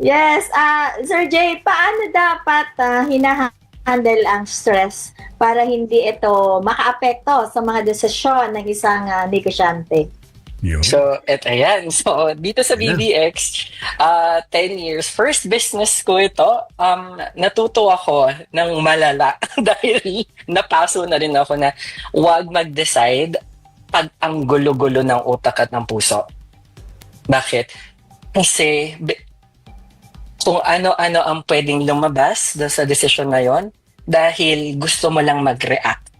Yes, ah Sir Jay, paano dapat uh, hinahandle ang stress para hindi ito makaapekto sa mga desisyon ng isang ah, negosyante? Yun. So, et ayan. So, dito sa Ayan. BDX, uh, 10 years, first business ko ito, um, natuto ako ng malala dahil napaso na rin ako na huwag mag-decide pag ang gulo-gulo ng utak at ng puso. Bakit? Kasi bi- kung ano-ano ang pwedeng lumabas doon sa desisyon na yon dahil gusto mo lang mag-react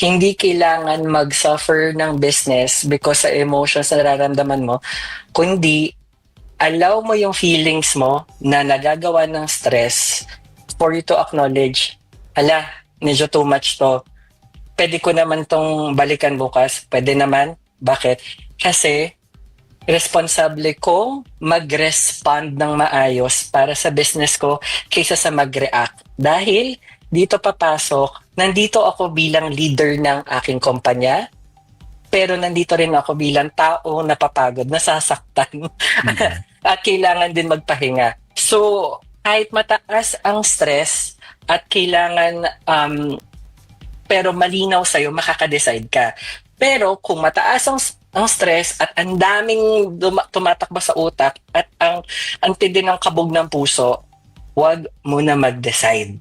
hindi kailangan mag-suffer ng business because sa emotions na nararamdaman mo, kundi allow mo yung feelings mo na nagagawa ng stress for you to acknowledge, ala, medyo too much to. Pwede ko naman tong balikan bukas. Pwede naman. Bakit? Kasi responsable kong mag-respond ng maayos para sa business ko kaysa sa mag-react. Dahil dito papasok, nandito ako bilang leader ng aking kumpanya, pero nandito rin ako bilang tao napapagod, nasasaktan, at kailangan din magpahinga. So, kahit mataas ang stress at kailangan, um, pero malinaw sa'yo, makaka-decide ka. Pero kung mataas ang, ang stress at ang daming duma- tumatakbo sa utak at ang ang tindi ng kabog ng puso, huwag muna mag-decide.